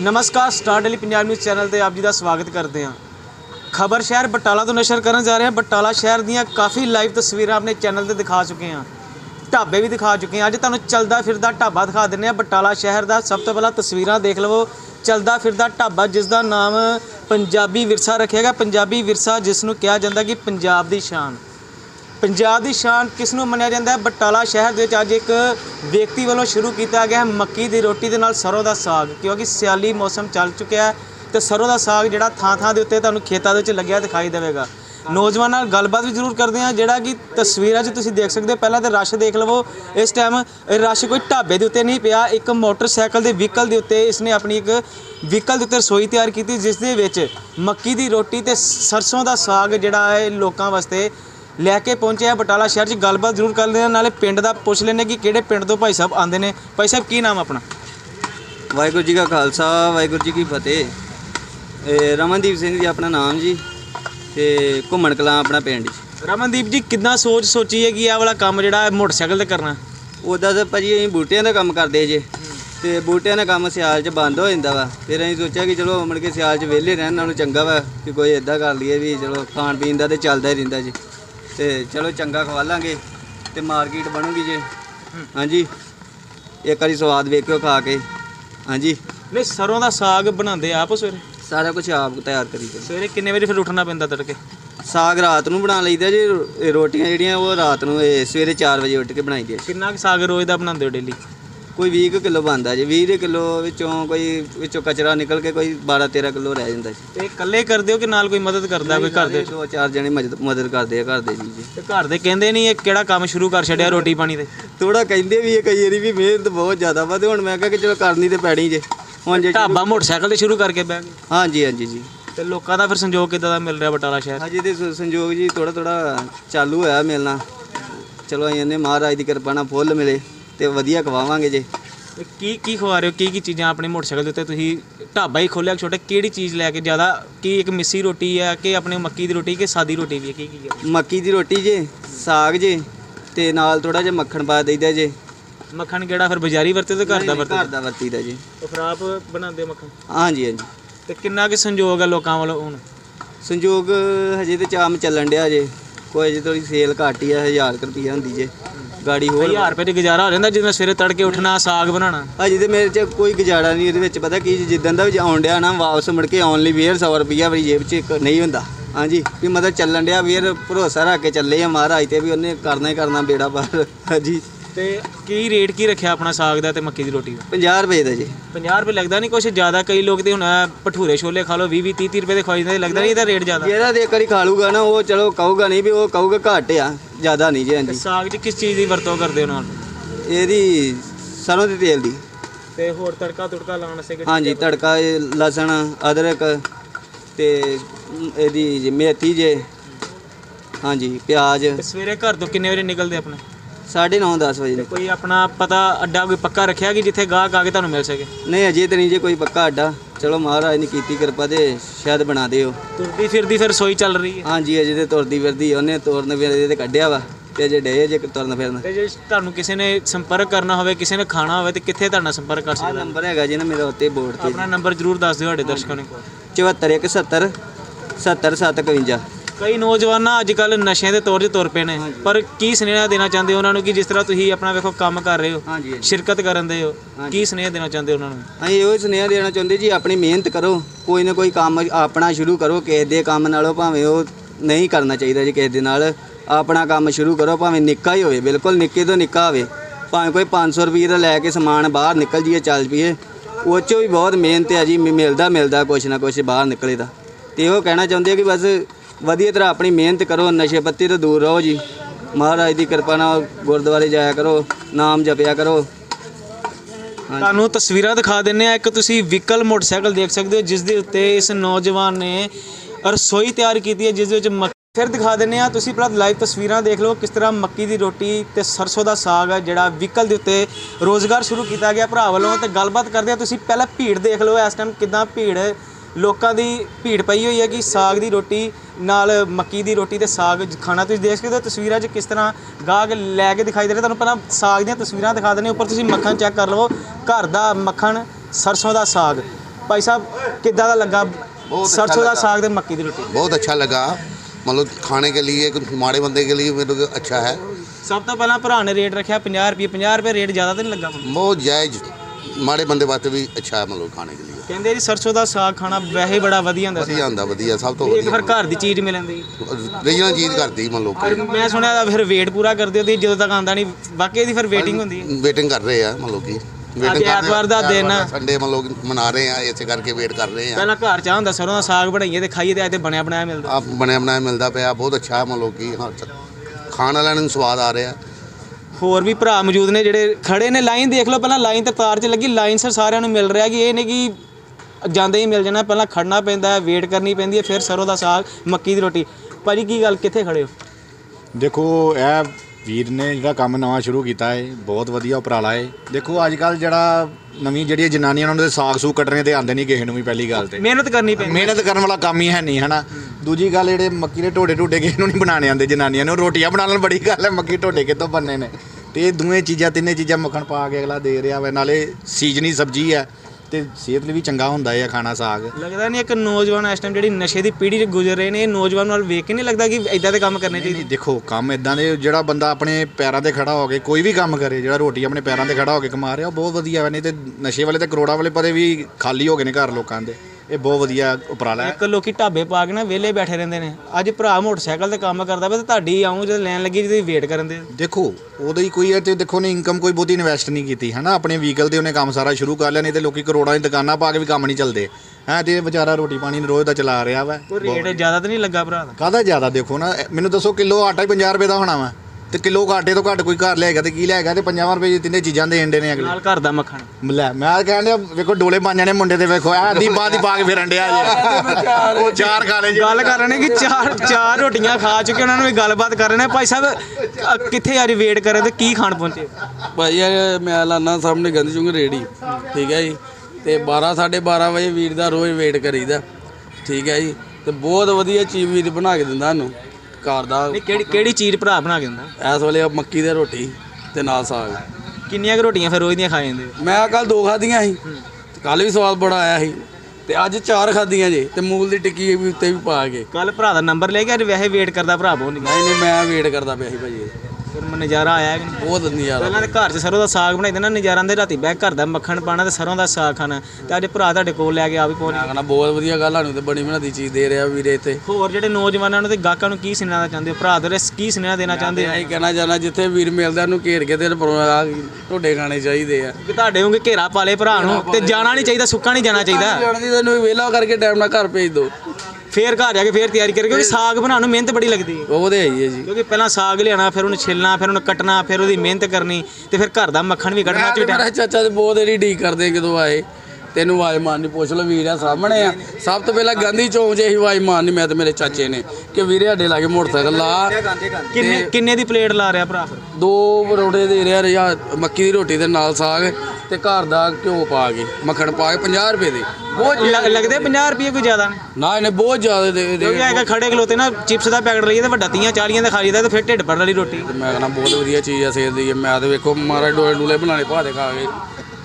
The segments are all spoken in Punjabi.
ਨਮਸਕਾਰ Star Daily Punjab News channel ਤੇ ਆਪ ਜੀ ਦਾ ਸਵਾਗਤ ਕਰਦੇ ਹਾਂ। ਖਬਰ ਸ਼ਹਿਰ ਬਟਾਲਾ ਤੋਂ ਨਸ਼ਰ ਕਰਨ ਜਾ ਰਹੇ ਹਾਂ। ਬਟਾਲਾ ਸ਼ਹਿਰ ਦੀਆਂ ਕਾਫੀ ਲਾਈਵ ਤਸਵੀਰਾਂ ਆਪਣੇ ਚੈਨਲ ਤੇ ਦਿਖਾ ਚੁੱਕੇ ਹਾਂ। ਢਾਬੇ ਵੀ ਦਿਖਾ ਚੁੱਕੇ ਹਾਂ। ਅੱਜ ਤੁਹਾਨੂੰ ਚੱਲਦਾ ਫਿਰਦਾ ਢਾਬਾ ਦਿਖਾ ਦਿੰਦੇ ਹਾਂ। ਬਟਾਲਾ ਸ਼ਹਿਰ ਦਾ ਸਭ ਤੋਂ ਪਹਿਲਾਂ ਤਸਵੀਰਾਂ ਦੇਖ ਲਵੋ। ਚੱਲਦਾ ਫਿਰਦਾ ਢਾਬਾ, ਜਿਸ ਦਾ ਨਾਮ ਪੰਜਾਬੀ ਵਿਰਸਾ ਰੱਖਿਆ ਗਿਆ। ਪੰਜਾਬੀ ਵਿਰਸਾ ਜਿਸ ਨੂੰ ਕਿਹਾ ਜਾਂਦਾ ਕਿ ਪੰਜਾਬ ਦੀ ਸ਼ਾਨ। ਪੰਜਾਬ ਦੀ ਸ਼ਾਨ ਕਿਸ ਨੂੰ ਮੰਨਿਆ ਜਾਂਦਾ ਹੈ? ਬਟਾਲਾ ਸ਼ਹਿਰ ਦੇ ਵਿੱਚ ਅੱਜ ਇੱਕ ਵਿਅਕਤੀ ਵੱਲੋਂ ਸ਼ੁਰੂ ਕੀਤਾ ਗਿਆ ਹੈ ਮੱਕੀ ਦੀ ਰੋਟੀ ਦੇ ਨਾਲ ਸਰੋਂ ਦਾ ਸਾਗ, ਕਿਉਂਕਿ ਸਿਆਲੀ ਮੌਸਮ ਚੱਲ ਚੁੱਕਿਆ ਹੈ ਤੇ ਸਰੋਂ ਦਾ ਸਾਗ ਜਿਹੜਾ ਥਾਂ ਥਾਂ ਦੇ ਉੱਤੇ ਤੁਹਾਨੂੰ ਖੇਤਾਂ ਦੇ ਵਿੱਚ ਲੱਗਿਆ ਦਿਖਾਈ ਦੇਵੇਗਾ। ਨੌਜਵਾਨ ਨਾਲ ਗੱਲਬਾਤ ਵੀ ਜ਼ਰੂਰ ਕਰਦੇ ਹਾਂ, ਜਿਹੜਾ ਕਿ ਤਸਵੀਰਾਂ 'ਚ ਤੁਸੀਂ ਦੇਖ ਸਕਦੇ ਹੋ। ਪਹਿਲਾਂ ਤਾਂ ਰਸ਼ ਦੇਖ ਲਵੋ, ਇਸ ਟਾਈਮ ਇਹ ਰਸ਼ ਕੋਈ ਢਾਬੇ ਦੇ ਉੱਤੇ ਨਹੀਂ ਪਿਆ, ਇੱਕ ਮੋਟਰਸਾਈਕਲ ਦੇ ਵਹੀਕਲ ਦੇ ਉੱਤੇ ਇਸਨੇ ਆਪਣੀ ਇੱਕ ਵਹੀਕਲ ਦੇ ਉੱਤੇ ਰਸੋਈ ਤਿਆਰ ਕੀਤੀ, ਜਿਸ ਦੇ ਵਿੱਚ ਮੱਕੀ ਦੀ ਰੋਟੀ ਤੇ ਸਰਸੋਂ ਦਾ ਸਾਗ ਜਿਹੜਾ ਹੈ ਲੋਕਾਂ ਵਾਸਤੇ ਲੈ ਕੇ ਪਹੁੰਚੇ ਆ ਬਟਾਲਾ ਸ਼ਹਿਰ 'ਚ। ਗੱਲਬਾਤ ਜ਼ਰੂਰ ਕਰਦੇ ਆ। ਨਾਲੇ ਪਿੰਡ ਦਾ ਪੁੱਛ ਲੈਣੇ ਕਿ ਕਿਹੜੇ ਪਿੰਡ ਤੋਂ ਭਾਈ ਸਾਹਿਬ ਆਂਦੇ ਨੇ। ਭਾਈ ਸਾਹਿਬ ਕੀ ਨਾਮ ਆਪਣਾ? ਵਾਹਿਗੁਰੂ ਜੀ ਕਾ ਖਾਲਸਾ ਵਾਹਿਗੁਰੂ ਜੀ ਕੀ ਫਤਿਹ। ਇਹ ਰਮਨਦੀਪ ਸਿੰਘ ਜੀ ਆਪਣਾ ਨਾਮ ਜੀ ਤੇ ਘੁੰਮਣ ਕਲਾਂ ਆਪਣਾ ਪਿੰਡ ਜੀ। ਰਮਨਦੀਪ ਜੀ ਕਿੰਨਾ ਸੋਚ ਸੋਚੀ ਹੈ ਕਿ ਇਹ ਵਾਲਾ ਕੰਮ ਜਿਹੜਾ ਮੋਟਰਸਾਈਕਲ ਤੇ ਕਰਨਾ? ਉਹਦਾ ਤਾਂ ਭਾਜੀ ਅਸੀਂ ਬੂਟਿਆਂ ਦਾ ਕੰਮ ਕਰਦੇ ਜੇ। ਤੇ ਬੂਟਿਆਂ ਦਾ ਕੰਮ ਸਿਆਲ 'ਚ ਬੰਦ ਹੋ ਜਾਂਦਾ ਵਾ। ਫਿਰ ਅਸੀਂ ਸੋਚਿਆ ਕਿ ਚਲੋ ਮੜ ਕੇ ਸਿਆਲ 'ਚ ਵਿਹਲੇ ਰਹਿਣ ਨਾਲੋਂ ਚੰਗਾ ਵਾ ਕਿ ਕੋਈ ਇਦਾਂ ਕਰ ਲਈਏ ਵੀ ਚਲੋ ਖਾਣ ਪੀਣ ਦਾ ਤੇ ਚੱਲਦਾ ਹੀ ਰਹਿੰਦਾ ਜੀ। ਤੇ ਚਲੋ ਚੰਗਾ ਖਵਾ ਲਾਂਗੇ ਤੇ ਮਾਰਕੀਟ ਬਣੂਗੀ ਜੇ। ਹਾਂਜੀ। ਇੱਕ ਵਾਰੀ ਸਵਾਦ ਵੇਖਿਓ ਖਾ ਕੇ। ਹਾਂਜੀ। ਨਹੀਂ ਸਰੋਂ ਦਾ ਸਾਗ ਬਣਾਉਂਦੇ ਆਪ ਸਵੇਰੇ? ਸਾਰਾ ਕੁਝ ਆਪ ਤਿਆਰ ਕਰੀਦਾ ਸਵੇਰੇ ਕਿੰਨੇ ਵਜੇ ਫਿਰ ਉੱਠਣਾ ਪੈਂਦਾ ਤੜਕੇ? ਸਾਗ ਰਾਤ ਨੂੰ ਬਣਾ ਲਈਦਾ ਜੀ ਰੋਟੀਆਂ ਜਿਹੜੀਆਂ ਉਹ ਰਾਤ ਨੂੰ ਇਹ ਸਵੇਰੇ 4 ਵਜੇ ਉੱਠ ਕੇ ਬਣਾਈਦੀਆਂ ਕਿੰਨਾ ਕੁ ਸਾਗ ਰੋਜ਼ ਦਾ ਬਣਾਉਂਦੇ ਹੋ ਡੇਲੀ? ਕੋਈ 20 ਕੁ ਕਿਲੋ ਬਣਦਾ ਜੀ 20 ਕਿਲੋ ਵਿੱਚੋਂ ਕੋਈ ਵਿੱਚੋਂ ਕਚਰਾ ਨਿਕਲ ਕੇ ਕੋਈ 12 13 ਕਿਲੋ ਰਹਿ ਜਾਂਦਾ ਜੀ। ਤੇ ਇਕੱਲੇ ਕਰਦੇ ਹੋ ਕਿ ਨਾਲ ਕੋਈ ਮਦਦ ਕਰਦਾ ਕੋਈ ਘਰ ਦੇ? ਦੋ ਚਾਰ ਜਣੇ ਮਦਦ ਮਦਦ ਕਰਦੇ ਆ ਘਰ ਦੇ ਜੀ ਤੇ ਘਰ ਦੇ ਕਹਿੰਦੇ ਨਹੀਂ ਇਹ ਕਿਹੜਾ ਕੰਮ ਸ਼ੁਰੂ ਕਰ ਛੱਡਿਆ ਰੋਟੀ ਪਾਣੀ ਤੇ? ਥੋੜਾ ਕਹਿੰਦੇ ਵੀ ਇਹ ਕਈ ਵਾਰੀ ਵੀ ਮਿਹਨਤ ਬਹੁਤ ਜ਼ਿਆਦਾ ਵਾ ਤੇ ਹੁਣ ਮੈਂ ਕਿਹਾ ਕਿ ਚਲੋ ਕਰਨੀ ਤੇ ਪੈਣੀ ਜੇ। ਹੁਣ ਜੇ ਢਾਬਾ ਮੋਟਰਸਾਈਕਲ ਤੇ ਸ਼ੁਰੂ ਕਰਕੇ ਬਹਿ ਗਏ। ਹਾਂਜੀ ਹਾਂਜੀ ਜੀ। ਤੇ ਲੋਕਾਂ ਦਾ ਫਿਰ ਸੰਯੋਗ ਕਿੱਦਾਂ ਦਾ ਮਿਲ ਰਿਹਾ ਬਟਾਲਾ ਸ਼ਹਿਰ? ਹਜੇ ਤੇ ਸ- ਸੰਯੋਗ ਜੀ ਥੋੜਾ ਥੋੜਾ ਚਾਲੂ ਹੋਇਆ ਮਿਲਣਾ। ਚਲੋ ਅਸੀਂ ਇਹਨੇ ਮਹਾਰਾਜ ਦੀ ਕਿਰਪਾ ਨਾਲ ਫੁੱਲ ਮਿਲੇ। ਤੇ ਵਧੀਆ ਖਵਾਵਾਂਗੇ ਜੇ। ਤੇ ਕੀ ਕੀ ਖਵਾ ਰਹੇ ਹੋ? ਕੀ ਕੀ ਚੀਜ਼ਾਂ ਆਪਣੇ ਮੋਟਰਸਾਈਕਲ ਦੇ ਉੱਤੇ ਤੁਸੀਂ ਢਾਬਾ ਹੀ ਖੋਲਿਆ ਛੋਟਾ ਕਿਹੜੀ ਚੀਜ਼ ਲੈ ਕੇ ਜ਼ਿਆਦਾ ਕੀ ਇੱਕ ਮਿੱਸੀ ਰੋਟੀ ਹੈ ਕਿ ਆਪਣੇ ਮੱਕੀ ਦੀ ਰੋਟੀ ਕਿ ਸਾਦੀ ਰੋਟੀ ਵੀ ਹੈ ਕੀ ਕੀ ਹੈ ਮੱਕੀ ਦੀ ਰੋਟੀ ਜੇ ਸਾਗ ਜੇ ਤੇ ਨਾਲ ਥੋੜਾ ਜਿਹਾ ਮੱਖਣ ਪਾ ਦਈਦਾ ਜੇ। ਮੱਖਣ ਕਿਹੜਾ ਫਿਰ ਬਾਜ਼ਾਰੀ ਵਰਤੇ ਤੇ ਘਰ ਦਾ ਵਰਤੇ? ਘਰ ਦਾ ਵਰਤੀਦਾ ਜੀ। ਤੇ ਫਿਰ ਆਪ ਬਣਾਉਂਦੇ ਮੱਖਣ? ਹਾਂਜੀ ਹਾਂਜੀ। ਤੇ ਕਿੰਨਾ ਕਿ ਸੰਯੋਗ ਹੈ ਲੋਕਾਂ ਵੱਲੋਂ ਹੁਣ? ਸੰਯੋਗ ਹਜੇ ਤੇ ਚਾਮ ਚੱਲਣ ਡਿਆ ਜੇ। ਕੋਈ ਜੇ ਥੋੜੀ ਸੇਲ ਘੱਟ ਹੀ ਆ 1000 ਰੁਪਈਆ ਹੁੰਦੀ ਜੇ। ਗਾੜੀ ਹੋਰ 1000 ਰੁਪਏ ਚ ਗੁਜ਼ਾਰਾ ਹੋ ਜਾਂਦਾ ਜਿਵੇਂ ਸਵੇਰੇ ਤੜਕੇ ਉੱਠਣਾ ਸਾਗ ਬਣਾਉਣਾ। ਹਜੇ ਤੇ ਮੇਰੇ ਚ ਕੋਈ ਗੁਜ਼ਾਰਾ ਨਹੀਂ ਇਹਦੇ ਵਿੱਚ ਪਤਾ ਕੀ ਜਿੱਦਣ ਦਾ ਵੀ ਆਉਣ ਡਿਆ ਨਾ ਵਾਪਸ ਮੁੜ ਕੇ ਆਉਣ ਲਈ ਵੀਰ 100 ਰੁਪਈਆ ਮੇਰੀ ਜੇਬ 'ਚ ਇੱਕ ਨਹੀਂ ਹੁੰਦਾ। ਹਾਂਜੀ ਵੀ ਮਤਲਬ ਚੱਲਣ ਡਿਆ ਵੀਰ ਭਰੋਸਾ ਰੱਖ ਕੇ ਚੱਲੇ ਆ ਮਹਾਰਾਜ ਤੇ ਵੀ ਉਹਨੇ ਕਰਨਾ ਹੀ ਕਰਨਾ ਬੇੜਾ ਪਾਰ। ਹਾਂਜੀ। ਤੇ ਕੀ ਰੇਟ ਕੀ ਰੱਖਿਆ ਆਪਣਾ ਸਾਗ ਦਾ ਤੇ ਮੱਕੀ ਦੀ ਰੋਟੀ ਦਾ? 50 ਰੁਪਏ ਦਾ ਜੀ। 50 ਰੁਪਏ ਲੱਗਦਾ ਨਹੀਂ ਕੁਛ? ਜ਼ਿਆਦਾ ਕਈ ਲੋਕ ਤੇ ਹੁਣ ਭਟੂਰੇ ਛੋਲੇ ਖਾ ਲਓ 20 20 30 ਰੁਪਏ ਦੇ ਖਵਾਈ ਜਾਂਦੇ ਲੱਗਦਾ ਨਹੀਂ ਇਹਦਾ ਰੇਟ ਜ਼ਿਆਦਾ? ਜਿਹੜਾ ਦੇ ਇੱਕ ਵਾਰੀ ਖਾ ਲੂਗਾ ਨਾ ਉਹ ਚਲੋ ਕਹੂਗਾ ਨਹੀਂ ਵੀ ਉਹ ਕਹੂਗਾ ਘੱਟ ਆ ਜ਼ਿਆਦਾ ਨਹੀਂ ਜੀ ਤੇ ਹਾਂਜੀ ਸਾਗ 'ਚ ਕਿਸ ਚੀਜ਼ ਦੀ ਵਰਤੋਂ ਕਰਦੇ ਹੋ ਨਾਲ? ਇਹਦੀ ਸਰੋਂ ਦੇ ਤੇਲ ਦੀ। ਤੇ ਹੋਰ ਤੜਕਾ ਤੁੜਕਾ ਲਾਉਣ ਵਾਸਤੇ ਕਿਹੜੀ ਹਾਂਜੀ ਤੜਕਾ ਇਹ ਲਸਣ ਅਦਰਕ ਤੇ ਇਹਦੀ ਜੀ ਮੇਥੀ ਜੇ। ਹਾਂਜੀ ਪਿਆਜ਼। ਤੇ ਸਵੇਰੇ ਘਰ ਤੋਂ ਕਿੰਨੇ ਵਜੇ ਨਿਕਲਦੇ ਆਪਣੇ? 9:30 10 ਵਜੇ ਨੂੰ। ਕੋਈ ਆਪਣਾ ਪਤਾ ਅੱਡਾ ਕੋਈ ਪੱਕਾ ਰੱਖਿਆ ਕਿ ਜਿੱਥੇ ਗਾਹਕ ਆ ਕੇ ਤੁਹਾਨੂੰ ਮਿਲ ਸਕੇ? ਨਹੀਂ ਅਜੇ ਤੇ ਨਹੀਂ ਜੇ ਕੋਈ ਪੱਕਾ ਅੱਡਾ। ਚਲੋ ਮਹਾਰਾਜ ਨੇ ਕੀਤੀ ਕਿਰਪਾ ਤੇ ਸ਼ਾਇਦ ਬਣਾ ਦਿਓ। ਤੁਰਦੀ ਫਿਰਦੀ ਫਿਰ ਰਸੋਈ ਚੱਲ ਰਹੀ ਹੈ? ਹਾਂਜੀ ਅਜੇ ਤੇ ਤੁਰਦੀ ਫਿਰਦੀ ਉਹਨੇ ਤੁਰਨ ਫਿਰਦੇ ਤੇ ਕੱਢਿਆ ਵਾ ਤੇ ਅਜੇ ਡੇ ਜੇ ਤੁਰਨ ਫਿਰਨ। ਤੇ ਜੇ ਤੁਹਾਨੂੰ ਕਿਸੇ ਨੇ ਸੰਪਰਕ ਕਰਨਾ ਹੋਵੇ ਕਿਸੇ ਨੇ ਖਾਣਾ ਹੋਵੇ ਤੇ ਕਿੱਥੇ ਤੁਹਾਡਾ ਸੰਪਰਕ ਕਰ ਆ ਸਕਦਾ? ਨੰਬਰ ਹੈਗਾ ਜੀ ਨਾ ਮੇਰਾ ਉੱਤੇ ਬੋਰਡ ਤੇ। ਆਪਣਾ ਨੰਬਰ ਜ਼ਰੂਰ ਦੱਸ ਦਿਓ ਸਾਡੇ ਦਰਸ਼ਕਾਂ ਨੂੰ। 74170 70751 ਕਈ ਨੌਜਵਾਨਾਂ ਅੱਜ ਕੱਲ ਨਸ਼ਿਆਂ ਦੇ ਤੌਰ 'ਤੇ ਤੁਰ ਪਏ ਨੇ। ਪਰ ਕੀ ਸੁਨੇਹਾ ਦੇਣਾ ਚਾਹੁੰਦੇ ਹੋ ਉਹਨਾਂ ਨੂੰ ਕਿ ਜਿਸ ਤਰ੍ਹਾਂ ਤੁਸੀਂ ਆਪਣਾ ਵੇਖੋ ਕੰਮ ਕਰ ਰਹੇ ਹੋ ਹਾਂਜੀ ਸ਼ਿਰਕਤ ਕਰਨ ਦੇ ਹੋ ਕੀ ਸੁਨੇਹਾ ਦੇਣਾ ਚਾਹੁੰਦੇ ਹੋ ਉਹਨਾਂ ਨੂੰ? ਅਸੀਂ ਇਹੋ ਸੁਨੇਹਾ ਦੇਣਾ ਚਾਹੁੰਦੇ ਜੀ ਆਪਣੀ ਮਿਹਨਤ ਕਰੋ ਕੋਈ ਨਾ ਕੋਈ ਕੰਮ ਆਪਣਾ ਸ਼ੁਰੂ ਕਰੋ ਕਿਸੇ ਦੇ ਕੰਮ ਨਾਲੋਂ ਭਾਵੇਂ ਉਹ ਨਹੀਂ ਕਰਨਾ ਚਾਹੀਦਾ ਜੀ ਕਿਸੇ ਦੇ ਨਾਲ ਆਪਣਾ ਕੰਮ ਸ਼ੁਰੂ ਕਰੋ ਭਾਵੇਂ ਨਿੱਕਾ ਹੀ ਹੋਵੇ ਬਿਲਕੁਲ ਨਿੱਕੇ ਤੋਂ ਨਿੱਕਾ ਹੋਵੇ। ਭਾਵੇਂ ਕੋਈ 500 ਰੁਪਏ ਦਾ ਲੈ ਕੇ ਸਮਾਨ ਬਾਹਰ ਨਿਕਲ ਜੀਏ ਚੱਲ ਪਈਏ ਉਹ 'ਚੋਂ ਵੀ ਬਹੁਤ ਮਿਹਨਤ ਹੈ ਜੀ ਮਿਲਦਾ ਮਿਲਦਾ ਕੁਛ ਨਾ ਕੁਛ ਬਾਹਰ ਨਿਕਲੇ ਦਾ। ਤੇ ਉਹ ਕਹਿਣਾ ਚਾਹੁੰਦੇ ਆ ਕਿ ਬਸ ਵਧੀਆ ਤਰ੍ਹਾਂ ਆਪਣੀ ਮਿਹਨਤ ਕਰੋ, ਨਸ਼ੇ ਪੱਤੀ ਤੋਂ ਦੂਰ ਰਹੋ ਜੀ। ਮਹਾਰਾਜ ਦੀ ਕਿਰਪਾ ਨਾਲ ਗੁਰਦੁਆਰੇ ਜਾਇਆ ਕਰੋ, ਨਾਮ ਜਪਿਆ ਕਰੋ। ਤੁਹਾਨੂੰ ਤਸਵੀਰਾਂ ਦਿਖਾ ਦਿੰਨੇ ਆ ਇੱਕ ਤੁਸੀਂ ਵਹੀਕਲ ਮੋਟਰਸਾਈਕਲ ਦੇਖ ਸਕਦੇ ਹੋ ਜਿਸ ਦੇ ਉੱਤੇ ਇਸ ਨੌਜਵਾਨ ਨੇ ਰਸੋਈ ਤਿਆਰ ਕੀਤੀ ਹੈ ਜਿਸ ਦੇ ਵਿੱਚ ਮੱਕ- ਫਿਰ ਦਿਖਾ ਦਿੰਨੇ ਆ ਤੁਸੀਂ ਪਹਿਲਾਂ ਲਾਈਵ ਤਸਵੀਰਾਂ ਦੇਖ ਲਓ, ਕਿਸ ਤਰ੍ਹਾਂ ਮੱਕੀ ਦੀ ਰੋਟੀ ਤੇ ਸਰਸੋਂ ਦਾ ਸਾਗ ਹੈ, ਜਿਹੜਾ ਵਹੀਕਲ ਦੇ ਉੱਤੇ ਰੋਜ਼ਗਾਰ ਸ਼ੁਰੂ ਕੀਤਾ ਗਿਆ ਭਰਾ ਵੱਲੋਂ। ਤੇ ਗੱਲਬਾਤ ਕਰਦੇ ਆ ਤੁਸੀਂ ਪਹਿਲਾਂ ਭੀੜ ਦੇਖ ਲਓ, ਇਸ ਟਾਈਮ ਕਿਦਾਂ ਭੀੜ ਲੋਕਾਂ ਦੀ ਭੀੜ ਪਈ ਹੋਈ ਹੈ ਕਿ ਸਾਗ ਦੀ ਰੋਟੀ ਨਾਲ ਮੱਕੀ ਦੀ ਰੋਟੀ ਤੇ ਸਾਗ ਖਾਣਾ ਤੁਸੀਂ ਦੇਖ ਸਕਦੇ ਹੋ ਤਸਵੀਰਾਂ 'ਚ ਕਿਸ ਤਰ੍ਹਾਂ ਗਾਹਕ ਲੈ ਕੇ ਦਿਖਾਈ ਦੇ ਰਹੇ ਤੁਹਾਨੂੰ ਪਹਿਲਾਂ ਸਾਗ ਦੀਆਂ ਤਸਵੀਰਾਂ ਦਿਖਾ ਦਿੰਦੇ ਉੱਪਰ ਤੁਸੀਂ ਮੱਖਣ ਚੈੱਕ ਕਰ ਲਵੋ ਘਰ ਦਾ ਮੱਖਣ ਸਰਸੋਂ ਦਾ ਸਾਗ ਭਾਈ ਸਾਹਿਬ ਕਿੱਦਾਂ ਦਾ ਲੱਗਾ अच्छा ਸਰਸੋਂ ਦਾ लगा। ਸਾਗ ਤੇ ਮੱਕੀ ਦੀ ਰੋਟੀ बहुत अच्छा लगा मतलब खाने के लिए कुछ माड़े बंदे के लिए मेरे को अच्छा है ਸਭ ਤੋਂ ਪਹਿਲਾਂ ਭਰਾ ਨੇ ਰੇਟ ਰੱਖਿਆ 50 ਰੁਪਏ 50 ਰੁਪਏ ਰੇਟ ਜ਼ਿਆਦਾ ਤਾਂ ਨਹੀਂ ਲੱਗਾ ਮੈਨੂੰ? बहुत जायज माड़े बंदे वास्ते भी अच्छा है मतलब खाने के लिए ਕਹਿੰਦੇ ਜੀ ਸਰਸੋਂ ਦਾ ਸਾਗ ਖਾਣਾ ਵੈਸੇ ਬੜਾ ਵਧੀਆ ਹੁੰਦਾ ਸੀ। ਵਧੀਆ ਹੁੰਦਾ ਵਧੀਆ ਸਭ ਤੋਂ ਇੱਕ ਫਿਰ ਘਰ ਦੀ ਚੀਜ਼ ਮਿਲ ਜਾਂਦੀ ਰੀਜਨਲ ਚੀਜ਼ ਕਰਦੀ ਮਨ ਲੋਕ ਮੈਂ ਸੁਣਿਆ ਤਾਂ ਫਿਰ ਵੇਟ ਪੂਰਾ ਕਰਦੇ ਹੋ ਤੇ ਜਦੋਂ ਤੱਕ ਆਂਦਾ ਨਹੀਂ ਵਾਕਈ ਦੀ ਫਿਰ ਵੇਟਿੰਗ ਹੁੰਦੀ ਹੈ। ਵੇਟਿੰਗ ਕਰ ਰਹੇ ਆ ਮਨ ਲੋਕੀ ਅੱਜ ਐਤਵਾਰ ਦਾ ਦਿਨ ਆ। ਸੰਡੇ ਮਨ ਲੋਕ ਮਨਾ ਰਹੇ ਆ ਇਸੇ ਕਰਕੇ ਵੇਟ ਕਰ ਰਹੇ ਆ। ਪਹਿਲਾਂ ਘਰ ਚਾਹ ਹੁੰਦਾ ਸਰੋਂ ਦਾ ਸਾਗ ਬਣਾਈਏ ਤੇ ਖਾਈਏ ਤੇ ਅੱਜ ਤੇ ਬਣਿਆ ਬਣਾਇਆ ਮਿਲਦਾ। ਆਪ ਬਣਿਆ ਬਣਾਇਆ ਮਿਲਦਾ ਪਿਆ ਬਹੁਤ ਅੱਛਾ ਮਨ ਲੋਕੀ ਹਾਂ ਖਾਣ ਵਾਲਿਆਂ ਨੂੰ ਸਵਾਦ ਆ ਰਿਹਾ। ਹੋਰ ਵੀ ਭਰਾ ਮੌਜੂਦ ਨੇ ਜਿਹੜੇ ਖੜੇ ਨੇ ਲਾਈਨ ਦੇਖ ਲਓ ਪਹਿਲਾਂ ਲਾਈਨ ਤੇ ਤਾਰ 'ਚ ਲੱਗੀ ਲਾਈਨ ਸਰ ਸਾਰਿਆਂ ਨੂੰ ਮਿਲ ਰਿਹਾ ਕਿ ਇਹ ਨਹੀਂ ਕਿ ਜਾਂਦੇ ਹੀ ਮਿਲ ਜਾਣਾ ਪਹਿਲਾਂ ਖੜਨਾ ਪੈਂਦਾ ਹੈ ਵੇਟ ਕਰਨੀ ਪੈਂਦੀ ਹੈ ਫਿਰ ਸਰੋਂ ਦਾ ਸਾਗ ਮੱਕੀ ਦੀ ਰੋਟੀ। ਭਾਜੀ ਕੀ ਗੱਲ ਕਿੱਥੇ ਖੜੇ ਹੋ? ਦੇਖੋ ਇਹ ਵੀਰ ਨੇ ਜਿਹੜਾ ਕੰਮ ਨਵਾਂ ਸ਼ੁਰੂ ਕੀਤਾ ਹੈ ਬਹੁਤ ਵਧੀਆ ਉਪਰਾਲਾ ਹੈ ਦੇਖੋ ਅੱਜ ਕੱਲ ਜਿਹੜਾ ਨਵੀਂ ਜਿਹੜੀਆਂ ਜਨਾਨੀਆਂ ਉਹਨਾਂ ਦੇ ਸਾਗ ਸੂਗ ਕੱਟਣੇ ਤੇ ਆਉਂਦੇ ਨਹੀਂ ਕਿਸੇ ਨੂੰ ਵੀ ਪਹਿਲੀ ਗੱਲ ਤੇ। ਮਿਹਨਤ ਕਰਨੀ ਪੈਂਦੀ ਮਿਹਨਤ ਕਰਨ ਵਾਲਾ ਕੰਮ ਹੀ ਹੈ ਨਹੀਂ ਹਨਾ? ਦੂਜੀ ਗੱਲ ਜਿਹੜੇ ਮੱਕੀ ਦੇ ਢੋਡੇ ਢੋਡੇ ਕਿਸੇ ਨੂੰ ਨਹੀਂ ਬਣਾਣੇ ਆਉਂਦੇ ਜਨਾਨੀਆਂ ਨੂੰ ਰੋਟੀਆਂ ਬਣਾਉਣ ਬੜੀ ਗੱਲ ਹੈ ਮੱਕੀ ਢੋਡੇ ਕਿੱਥੋਂ ਬਣਨੇ ਨੇ? ਤੇ ਇਹ ਦੋਵੇਂ ਚੀਜ਼ਾਂ ਤਿੰਨੇ ਚੀਜ਼ਾਂ ਮੱਖਣ ਪਾ ਕੇ ਅਗਲਾ ਦੇ ਰਿਹਾ ਵਾ ਨਾਲੇ ਸੀਜ਼ਨੀ ਸਬਜ਼ੀ ਹੈ। ਤੇ ਸਿਹਤ ਲਈ ਵੀ ਚੰਗਾ ਹੁੰਦਾ ਹੈ ਖਾਣਾ ਸਾਗ। ਲੱਗਦਾ ਨਹੀਂ ਇੱਕ ਨੌਜਵਾਨ ਇਸ ਟਾਈਮ ਜਿਹੜੀ ਨਸ਼ੇ ਦੀ ਪੀੜ੍ਹੀ 'ਚ ਗੁਜ਼ਰ ਰਹੇ ਨੇ ਇਹ ਨੌਜਵਾਨ ਨਾਲ ਵੇਖ ਕੇ ਨਹੀਂ ਲੱਗਦਾ ਕਿ ਇਦਾਂ ਦੇ ਕੰਮ ਕਰਨੇ ਚਾਹੀਦੇ? ਨਹੀਂ ਦੇਖੋ ਕੰਮ ਇਦਾਂ ਦੇ ਜਿਹੜਾ ਬੰਦਾ ਆਪਣੇ ਪੈਰਾਂ ਤੇ ਖੜਾ ਹੋ ਕੇ ਕੋਈ ਵੀ ਕੰਮ ਕਰੇ ਜਿਹੜਾ ਰੋਟੀ ਆਪਣੇ ਪੈਰਾਂ ਤੇ ਖੜਾ ਹੋ ਕੇ ਕਮਾ ਰਿਹਾ ਉਹ ਬਹੁਤ ਵਧੀਆ ਹੈ ਨਹੀਂ ਤੇ ਨਸ਼ੇ ਵਾਲੇ ਤੇ ਕਰੋੜਾਂ ਵਾਲੇ ਪਰੇ ਵੀ ਖਾਲੀ ਹੋ ਗਏ ਨੇ ਘਰ ਲੋਕਾਂ ਦੇ। ਇਹ ਬਹੁਤ ਵਧੀਆ ਉਪਰਾਲਾ ਹੈ। ਇੱਕ ਲੋਕੀ ਢਾਬੇ ਪਾ ਕੇ ਨਾ ਵਿਹਲੇ ਬੈਠੇ ਰਹਿੰਦੇ ਨੇ। ਅੱਜ ਭਰਾ ਮੋਟਰਸਾਈਕਲ ਤੇ ਕੰਮ ਕਰਦਾ ਵਾ ਤੇ ਤੁਹਾਡੀ ਆਉਂ ਜਦੋਂ ਲੈਣ ਲੱਗੀ ਜਦੋਂ ਵੇਟ ਕਰਨ ਦੇ। ਦੇਖੋ ਉਹਦਾ ਹੀ ਕੋਈ ਹੈ ਤੇ ਦੇਖੋ ਨੇ ਇਨਕਮ ਕੋਈ ਬਹੁਤੀ ਇਨਵੈਸਟ ਨਹੀਂ ਕੀਤੀ ਹਨਾ? ਆਪਣੇ ਵਹੀਕਲ ਤੇ ਉਹਨੇ ਕੰਮ ਸਾਰਾ ਸ਼ੁਰੂ ਕਰ ਲਿਆ ਨਹੀਂ ਤੇ ਲੋਕੀ ਕਰੋੜਾਂ ਦੀ ਦੁਕਾਨਾਂ ਪਾ ਕੇ ਵੀ ਕੰਮ ਨਹੀਂ ਚੱਲਦੇ। ਹੈ ਤੇ ਇਹ ਵਿਚਾਰਾ ਰੋਟੀ ਪਾਣੀ ਰੋਜ਼ ਦਾ ਚਲਾ ਰਿਹਾ ਵਾ। ਕੋਈ ਰੇਟ ਜ਼ਿਆਦਾ ਤਾਂ ਨਹੀਂ ਲੱਗਾ ਭਰਾ ਦਾ? ਕਾਹਦਾ ਜ਼ਿਆਦਾ ਦੇਖੋ ਨਾ ਮੈਨੂੰ ਦੱਸੋ ਕਿਲੋ ਆਟਾ ਹੀ 50 ਰੁਪਏ ਦਾ ਹੋਣਾ ਵਾ। ਤੇ ਕਿਲੋ ਆਟੇ ਤੋਂ ਘੱਟ ਕੋਈ ਘਰ ਲਿਆਏਗਾ ਤੇ ਕੀ ਲਿਆਏਗਾ ਤੇ 50 ਰੁਪਏ ਦੀ ਤਿੰਨੇ ਚੀਜ਼ਾਂ ਦੇ ਨੇ ਅਗਲੇ। ਨਾਲ ਘਰ ਦਾ ਮੱਖਣ। ਲੈ ਮੈਂ ਕਹਿੰਦਾ ਵੇਖੋ ਡੋਲੇ ਬਣ ਜਾਣੇ ਮੁੰਡੇ ਦੇ ਵੇਖੋ ਆ ਦੀ ਬਾਦੀ ਪਾ ਕੇ ਫਿਰਨ ਡਿਆ ਜੇ। ਉਹ ਚਾਰ ਖਾ ਲੈ ਜੀ। ਗੱਲ ਕਰ ਰਹੇ ਨੇ ਕਿ ਚਾਰ ਚਾਰ ਰੋਟੀਆਂ ਖਾ ਚੁੱਕੇ ਉਹਨਾਂ ਨੂੰ ਵੀ ਗੱਲਬਾਤ ਕਰ ਰਹੇ ਨੇ। ਭਾਈ ਸਾਹਿਬ ਅ, ਕਿੱਥੇ ਅੱਜ ਵੇਟ ਕਰ ਰਹੇ ਤੇ ਕੀ ਖਾਣ ਪਹੁੰਚੇ? ਭਾਈ ਇਹ ਮੈਂ ਲਾਨਾ ਸਾਹਮਣੇ ਗੰਦ ਚੁੰਗ ਰੇੜੀ ਠੀਕ ਹੈ ਜੀ? ਤੇ 12 12:30 ਵਜੇ ਵੀਰ ਦਾ ਰੋਜ਼ ਵੇਟ ਕਰੀਦਾ ਠੀਕ ਹੈ ਜੀ? ਤੇ ਬਹੁਤ ਵਧੀਆ ਚੀਜ਼ ਵੀਰ ਬਣਾ ਕੇ ਦਿੰਦਾ ਸਾਨੂੰ। ਘਰ ਦਾ ਨਹੀਂ ਕਿਹੜੀ ਕਿਹੜੀ ਚੀਜ਼ ਭਰਾ ਬਣਾ ਕੇ ਦਿੰਦਾ? ਇਸ ਵੇਲੇ ਮੱਕੀ ਦੀ ਰੋਟੀ ਤੇ ਨਾਲ ਸਾਗ। ਕਿੰਨੀਆਂ ਕੁ ਰੋਟੀਆਂ ਫਿਰ ਰੋਜ਼ ਦੀਆਂ ਖਾ ਜਾਂਦੇ? ਹੋ? ਮੈਂ ਕੱਲ ਦੋ ਖਾਧੀਆਂ ਸੀ। ਕੱਲ ਵੀ ਸਵਾਦ ਬੜਾ ਆਇਆ ਸੀ। ਤੇ ਅੱਜ ਚਾਰ ਖਾਧੀਆਂ ਜੇ ਤੇ ਮੂਲ ਦੀ ਟਿੱਕੀ ਵੀ ਉੱਤੇ ਵੀ ਪਾ ਕੇ। ਕੱਲ ਭਰਾ ਦਾ ਨੰਬਰ ਲੈ ਕੇ ਅੱਜ ਵੈਸੇ ਵੇਟ ਕਰਦਾ ਭਰਾ ਬਹੁਤ ਨਹੀਂ। ਨਹੀਂ ਨਹੀਂ ਮੈਂ ਵੇਟ ਕਰਦਾ ਪਿਆ ਸੀ ਭਾਜੀ। ਫਿਰ ਨਜ਼ਾਰਾ ਆਇਆ ਕਿ ਨਹੀਂ? ਬਹੁਤ ਨਜ਼ਾਰਾ। ਪਹਿਲਾਂ ਤੇ ਘਰ 'ਚ ਸਰੋਂ ਦਾ ਸਾਗ ਬਣਾਈ ਦੇਣਾ ਨਜ਼ਾਰਾ ਦੇ ਰਾਤੀ ਕੇ ਘਰ ਦਾ ਮੱਖਣ ਪਾਣਾ ਤੇ ਸਰੋਂ ਦਾ ਸਾਗ ਖਾਣਾ ਤੇ ਅੱਜ ਭਰਾ ਤੁਹਾਡੇ ਕੋਲ ਲੈ ਕੇ ਆ ਵੀ ਪਹੁੰਚ ਮੈਂ ਕਹਿੰਦਾ ਬਹੁਤ ਵਧੀਆ ਗੱਲ ਸਾਨੂੰ ਤੇ ਬਣੀ ਬਣਾਦੀ ਚੀਜ਼ ਦੇ ਰਿਹਾ ਵੀਰੇ ਇੱਥੇ। ਹੋਰ ਜਿਹੜੇ ਨੌਜਵਾਨਾਂ ਨੂੰ ਤੇ ਗਾਹਕਾਂ ਨੂੰ ਕੀ ਸੁਣਾਉਣਾ ਚਾਹੁੰਦੇ ਹੋ? ਭਰਾ ਦੇ ਕੀ ਸੁਨੇਹਾ ਦੇਣਾ ਚਾਹੁੰਦੇ ਹੋ ਅਸੀਂ ਕਹਿਣਾ ਚਾਹੁੰਦਾ ਜਿੱਥੇ ਵੀਰ ਮਿਲਦਾ ਉਹਨੂੰ ਘੇਰ ਕੇ ਤੇ ਪਰੋਣਾ ਢੋਡੇ ਖਾਣੇ ਚਾਹੀਦੇ ਆ। ਕਿ ਤੁਹਾਡੇ ਵਾਂਗੇ ਘੇਰਾ ਪਾਲੇ ਭਰਾ ਨੂੰ ਤੇ ਜਾਣਾ ਨਹੀਂ ਚਾਹੀਦਾ ਸੁੱਕਾ ਨਹੀਂ ਜਾਣਾ ਚਾਹੀਦਾ। ਜਾਣ ਦੀ ਤੈਨੂੰ ਵਿਹਲਾ ਕਰਕੇ ਟਾਈਮ ਨਾਲ ਘਰ ਭੇਜ ਦੋ ਫੇਰ ਘਰ ਜਾ ਕੇ ਫੇਰ ਤਿਆਰੀ ਕਰੇ ਕਿਉਂਕਿ ਸਾਗ ਬਣਾਉਣ ਨੂੰ ਮਿਹਨਤ ਬੜੀ ਲੱਗਦੀ ਹੈ। ਉਹ ਤੇ ਹੈ ਹੀ ਹੈ ਜੀ। ਕਿਉਂਕਿ ਪਹਿਲਾਂ ਸਾਗ ਲਿਆਣਾ ਫਿਰ ਉਹਨੂੰ ਛਿੱਲਣਾ ਫਿਰ ਉਹਨੂੰ ਕੱਟਣਾ ਫਿਰ ਉਹਦੀ ਮਿਹਨਤ ਕਰਨੀ ਤੇ ਫਿਰ ਘਰ ਦਾ ਮੱਖਣ ਵੀ ਕੱਢਣਾ ਤੇ ਮੇਰਾ ਚਾਚਾ ਤੇ ਬਹੁਤ ਏਰੀ ਢੀਕ ਕਰਦੇ ਜਦੋਂ ਆਏ। ਤੈਨੂੰ ਆਵਾਜ਼ ਮਾਰਨੀ ਪੁੱਛ ਲਓ ਵੀਰ ਆ ਸਾਹਮਣੇ ਆ। ਸਭ ਤੋਂ ਪਹਿਲਾਂ ਗਾਂਧੀ ਚੌਂਕ 'ਚ ਇਹੀ ਆਵਾਜ਼ ਮਾਰਨੀ ਮੈਂ ਤੇ ਮੇਰੇ ਚਾਚੇ ਨੇ ਕਿ ਵੀਰੇ ਸਾਡੇ ਲਾਗੇ ਮੋਟਰਸਾਈਕਲ ਲਾ। ਕਿੰਨੇ ਕਿੰਨੇ ਦੀ ਪਲੇਟ ਲਾ ਰਿਹਾ ਭਰਾ? ਫਿਰ ਦੋ ਪਰੌਂਠੇ ਦੇ ਰਿਹਾ ਰਿਆ ਮੱਕੀ ਦੀ ਰੋਟੀ ਦੇ ਨਾਲ ਸਾਗ ਤੇ ਘਰ ਦਾ ਘਿਓ ਪਾ ਕੇ ਮੱਖਣ ਪਾ ਕੇ 50 ਰੁਪਏ ਦੇ। ਬਹੁਤ ਲੱਗਦੇ 50 ਰੁਪਏ ਕੋਈ ਜ਼ਿਆਦਾ ਨਹੀਂ ਨਾ ਇਹਨੇ ਬਹੁਤ ਜ਼ਿਆਦਾ ਦੇ ਦੇ ਕਿਉਂਕਿ ਹੈਗਾ ਖੜੇ ਖਲੋਤੇ ਨਾ ਚਿਪਸ ਦਾ ਪੈਕਟ ਲਈਏ ਤੇ ਵੱਡਾ 30 40 ਦਾ ਖਾ ਲਈਦਾ ਤੇ ਫਿਰ ਢਿੱਡ ਭਰਨ ਵਾਲੀ ਰੋਟੀ। ਮੈਂ ਕਹਿੰਦਾ ਬਹੁਤ ਵਧੀਆ ਚੀਜ਼ ਆ ਸਿਹਤ ਦੀ ਮੈਂ ਤੇ ਵੇਖੋ ਮਾਰਾ ਡੋਲੇ ਡੂਲੇ ਬਣਾਣੇ ਪਾ ਦੇ ਖਾ ਕੇ।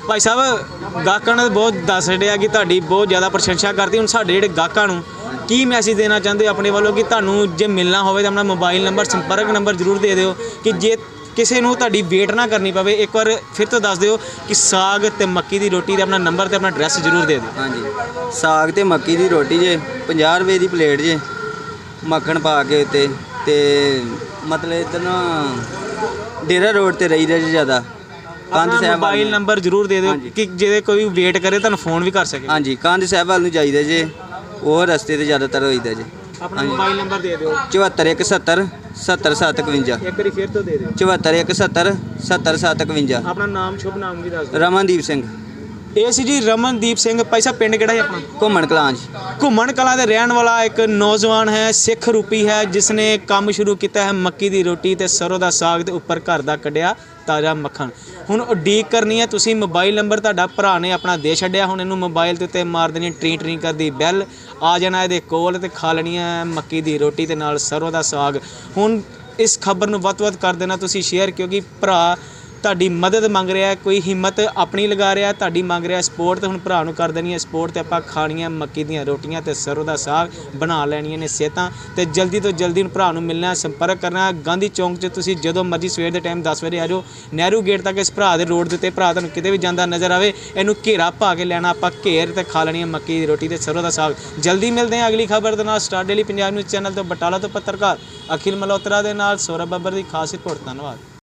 ਭਾਈ ਸਾਹਿਬ, ਗਾਹਕਾਂ ਨੇ ਬਹੁਤ ਦੱਸ ਰਿਹਾ ਕਿ ਤੁਹਾਡੀ ਬਹੁਤ ਜ਼ਿਆਦਾ ਪ੍ਰਸ਼ੰਸਾ ਕਰਦੀ ਹੁਣ ਸਾਡੇ ਜਿਹੜੇ ਗਾਹਕਾਂ ਨੂੰ ਕੀ ਮੈਸੇਜ ਦੇਣਾ ਚਾਹੁੰਦੇ ਹੋ ਆਪਣੇ ਵੱਲੋਂ ਕਿ ਤੁਹਾਨੂੰ ਜੇ ਮਿਲਣਾ ਹੋਵੇ ਤਾਂ ਆਪਣਾ ਮੋਬਾਈਲ ਨੰਬਰ ਸੰਪਰਕ ਨੰਬਰ ਜ਼ਰੂਰ ਦੇ ਦਿਓ ਕਿ ਜੇ ਕਿਸੇ ਨੂੰ ਤੁਹਾਡੀ ਵੇਟ ਨਾ ਕਰਨੀ ਪਵੇ, ਇੱਕ ਵਾਰ ਫਿਰ ਤੋਂ ਦੱਸ ਦਿਓ ਕਿ ਸਾਗ ਤੇ ਮੱਕੀ ਦੀ ਰੋਟੀ ਦਾ ਆਪਣਾ ਨੰਬਰ ਤੇ ਆਪਣਾ ਐਡਰੈਸ ਜ਼ਰੂਰ ਦੇ ਦਿਓ। ਹਾਂਜੀ। ਸਾਗ ਤੇ ਮੱਕੀ ਦੀ ਰੋਟੀ ਜੇ 50 ਰੁਪਏ ਦੀ ਪਲੇਟ ਜੇ, ਮੱਖਣ ਪਾ ਕੇ ਉੱਤੇ ਤੇ ਮਤਲਬ ਇੱਧਰ ਨਾ ਡੇਰਾ ਰੋਡ ਤੇ ਰਹੀਦਾ ਜੀ ਜ਼ਿਆਦਾ। ਕੰਧ ਆਪਣਾ ਸਾਹਿਬ ਵੱਲ ਮੋਬਾਈਲ ਨੂੰ। ਨੰਬਰ ਜ਼ਰੂਰ ਦੇ ਦਿਓ ਹਾਂਜੀ। ਕਿ ਜਿਹਦੇ ਕੋਈ ਵੇਟ ਕਰੇ ਤੁਹਾਨੂੰ ਫੋਨ ਵੀ ਕਰ ਸਕੇ। ਹਾਂਜੀ ਕੰਧ ਸਾਹਿਬ ਵੱਲ ਨੂੰ ਜਾਈਦਾ ਜੇ ਉਹ ਰਸਤੇ ਤੇ ਜ਼ਿਆਦਾਤਰ ਹੋਈਦਾ ਜੇ। ਆਪਣਾ ਮੋਬਾਈਲ ਨੰਬਰ ਦੇ ਦਿਓ। 74170 70751 ਇੱਕ ਵਾਰੀ ਫਿਰ ਤੋਂ ਦੇ ਦਿਓ। 74170 70751 ਆਪਣਾ ਨਾਮ ਸ਼ੁਭ ਨਾਮ ਵੀ ਦੱਸ ਦਿਓ। ਰਮਨਦੀਪ ਸਿੰਘ। ਇਹ ਸੀ ਜੀ ਰਮਨਦੀਪ ਸਿੰਘ ਭਾਈ ਸਾਹਿਬ ਪਿੰਡ ਕਿਹੜਾ ਹੈ ਆਪਣਾ? ਘੁੰਮਣ ਕਲਾਂਜ ਘੁੰਮਣ ਕਲਾਂ ਦੇ ਰਹਿਣ ਵਾਲਾ ਇੱਕ ਨੌਜਵਾਨ ਹੈ ਸਿੱਖ ਰੂਪੀ ਹੈ ਜਿਸ ਨੇ ਕੰਮ ਸ਼ੁਰੂ ਕੀਤਾ ਹੈ ਮੱਕੀ ਦੀ ਰੋਟੀ ਤੇ ਸਰੋਂ ਦਾ ਸਾਗ ਦੇ ਉੱਪਰ ਘਰ ਦਾ ਕੱਢਿਆ ਤਾਜ਼ਾ ਮੱਖਣ। ਹੁਣ ਉਡੀਕ ਕਰਨੀ ਹੈ ਤੁਸੀਂ ਮੋਬਾਈਲ ਨੰਬਰ ਤੁਹਾਡਾ ਭਰਾ ਨੇ ਆਪਣਾ ਦੇ ਛੱਡਿਆ ਹੁਣ ਇਹਨੂੰ ਮੋਬਾਈਲ ਦੇ ਉੱਤੇ ਮਾਰ ਦੇਣੀ ਟਰੀ ਟਰੀ ਕਰਦੀ ਬੈਲ ਆ ਜਾਣਾ ਇਹਦੇ ਕੋਲ ਤੇ ਖਾ ਲੈਣੀ ਹੈ ਮੱਕੀ ਦੀ ਰੋਟੀ ਤੇ ਨਾਲ ਸਰੋਂ ਦਾ ਸਾਗ। ਹੁਣ ਇਸ ਖਬਰ ਨੂੰ ਵੱਧ ਤੋਂ ਵੱਧ ਕਰ ਦੇਣਾ ਤੁਸੀਂ ਸ਼ੇਅਰ ਕਿਉਂਕਿ ਭਰਾ ਤੁਹਾਡੀ ਮਦਦ ਮੰਗ ਰਿਹਾ, ਕੋਈ ਹਿੰਮਤ ਆਪਣੀ ਲਗਾ ਰਿਹਾ, ਤੁਹਾਡੀ ਮੰਗ ਰਿਹਾ ਸਪੋਰਟ ਤੇ ਹੁਣ ਭਰਾ ਨੂੰ ਕਰ ਦੇਣੀ ਹੈ, ਸਪੋਰਟ ਤੇ ਆਪਾਂ ਖਾਣੀਆਂ, ਮੱਕੀ ਦੀਆਂ ਰੋਟੀਆਂ ਤੇ ਸਰੋਂ ਦਾ ਸਾਗ ਬਣਾ ਲੈਣੀਆਂ ਨੇ ਸਿਹਤਾਂ ਤੇ ਜਲਦੀ ਤੋਂ ਜਲਦੀ ਹੁਣ ਭਰਾ ਨੂੰ ਮਿਲਣਾ, ਸੰਪਰਕ ਕਰਨਾ, ਗਾਂਧੀ ਚੌਂਕ 'ਚ ਤੁਸੀਂ ਜਦੋਂ ਮਰਜ਼ੀ ਸਵੇਰ ਦੇ ਟਾਈਮ 10 ਵਜੇ ਆ ਜਾਓ, ਨਹਿਰੂ ਗੇਟ ਤੱਕ ਇਸ ਭਰਾ ਦੇ ਰੋਡ ਦੇ ਉੱਤੇ ਭਰਾ ਤੁਹਾਨੂੰ ਕਿਤੇ ਵੀ ਜਾਂਦਾ ਨਜ਼ਰ ਆਵੇ, ਇਹਨੂੰ ਘੇਰਾ ਪਾ ਕੇ ਲੈਣਾ, ਆਪਾਂ ਘੇਰ ਤੇ ਖਾ ਲੈਣੀ ਹੈ ਮੱਕੀ ਦੀ ਰੋਟੀ ਤੇ ਸਰੋਂ ਦਾ ਸਾਗ। ਜਲਦੀ ਮਿਲਦੇ ਹਾਂ ਅਗਲੀ ਖਬਰ ਦੇ ਨਾਲ Star Daily Punjab News channel ਤੋਂ ਬਟਾਲਾ ਤੋਂ ਪੱਤਰਕਾਰ ਅਖਿਲ ਮਲੋਤਰਾ ਦੇ ਨਾਲ, ਸੌਰਵ ਬੱਬਰ ਦੀ ਖਾਸ ਰਿਪੋਰਟ, ਧੰਨਵਾਦ।